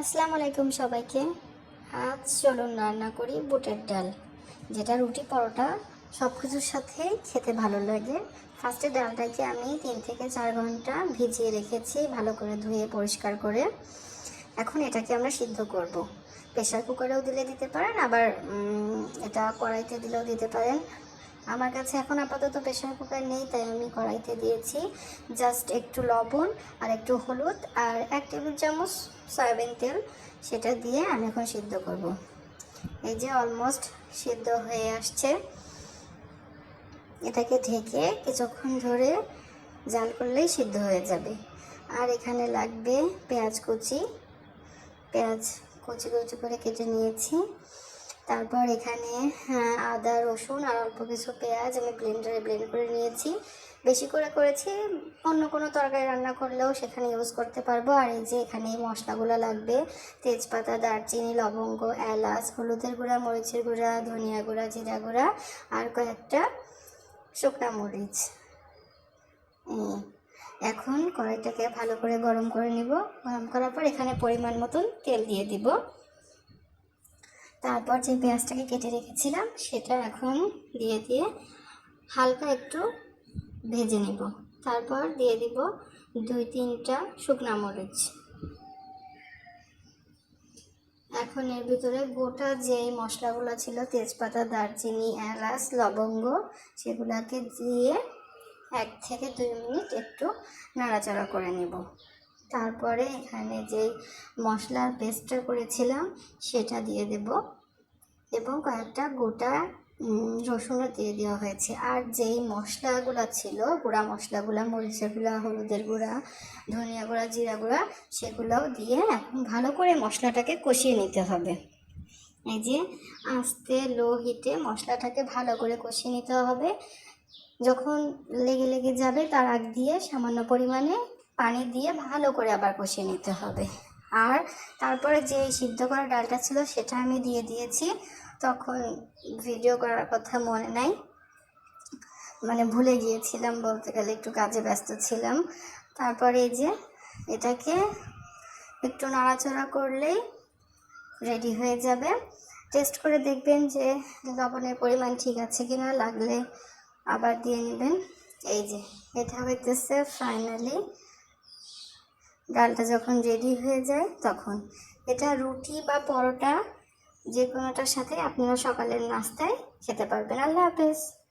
আসসালামু আলাইকুম সবাইকে। আজ চলুন রান্না করি বুটের ডাল, যেটা রুটি, পরোটা সব কিছুর সাথে খেতে ভালো লাগে। ফার্স্টে ডালটাকে আমি তিন থেকে চার ঘণ্টা ভিজিয়ে রেখেছি ভালো করে ধুয়ে পরিষ্কার করে। এখন এটাকে আমরা সিদ্ধ করব। প্রেশার কুকারেও দিলে দিতে পারেন, আবার এটা কড়াইতে দিলেও দিতে পারেন। আমার কাছে এখন আপাতত প্রেশার কুকার নেই, তাই আমি কড়াইতে দিয়েছি জাস্ট একটু লবণ আর একটু হলুদ আর এক টেবিল চামচ সয়াবিন তেল। সেটা দিয়ে আমি এখন সিদ্ধ করব। এই যে অলমোস্ট সিদ্ধ হয়ে আসছে। এটাকে ঢেকে কিছুক্ষণ ধরে জাল করলেই সিদ্ধ হয়ে যাবে। আর এখানে লাগবে পেঁয়াজ কুচি। পেঁয়াজ কুচি কুচি করে কেটে নিয়েছি। তারপর এখানে হ্যাঁ, আদা রসুন আর অল্প কিছু পেঁয়াজ আমি ব্লেন্ডারে ব্লেন্ড করে নিয়েছি। বেশি করে করেছি অন্য কোনো তরকারি রান্না করলেও সেখানে ইউজ করতে পারব। আর এই যে এখানে মশলাগুলো লাগবে তেজপাতা দারচিনি লবঙ্গ এলাচ হলুদের গুঁড়া মরিচের গুঁড়া ধনিয়া গুঁড়া জিরা গুঁড়া আর কয়েকটা শুকনা মরিচ। এখন কড়াইটাকে ভালো করে গরম করে নিব। গরম করার পর এখানে পরিমাণ মতন তেল দিয়ে দিব। তারপর যে পেঁয়াজটাকে কেটে রেখেছিলাম, সেটা এখন দিয়ে দিয়ে হালকা একটু ভেজে নিব। তারপর দিয়ে দিব দুই তিনটা শুকনা মরিচ। এখন এর ভিতরে গোটা যে মশলাগুলো ছিল, তেজপাতা, দারচিনি, এলাচ, লবঙ্গ, সেগুলোকে দিয়ে এক থেকে দুই মিনিট একটু নাড়াচাড়া করে নেব। তারপরে এখানে যে মশলার পেস্টটা করেছিলাম, সেটা দিয়ে দেব। এবং কয়েকটা গোটা রসুনও দিয়ে দেওয়া হয়েছে। আর যেই মশলাগুলো ছিল, গুঁড়া মশলাগুলো, মরিচের গুঁড়া, হলুদের গুঁড়া, ধনিয়া গুঁড়া, জিরা গুঁড়া, সেগুলোও দিয়ে এখন ভালো করে মশলাটাকে কষিয়ে নিতে হবে। এই যে আস্তে লো হিটে মশলাটাকে ভালো করে কষিয়ে নিতে হবে। যখন লেগে লেগে যাবে, তার আগ দিয়ে সামান্য পরিমাণে পানি দিয়ে ভালো করে আবার কষিয়ে নিতে হবে। আর তারপরে যে সিদ্ধ করা ডালটা ছিল সেটা আমি দিয়ে দিয়েছি। তখন ভিডিও করার কথা মনে নাই। মানে ভুলে গিয়েছিলাম বলতে গেলে একটু কাজে ব্যস্ত ছিলাম। তারপরে এই যে এটাকে একটু নাড়াচাড়া করলেই রেডি হয়ে যাবে। টেস্ট করে দেখবেন যে লবণের পরিমাণ ঠিক আছে কিনা লাগলে আবার দিয়ে নেবেন। এই যে, এটা হইতেছে ফাইনালি ডালটা যখন রেডি হয়ে যায় তখন। এটা রুটি বা পরোটা যে কোনোটার সাথে আপনারা সকালের নাস্তায় খেতে পারবেন। আল্লাহ হাফেজ।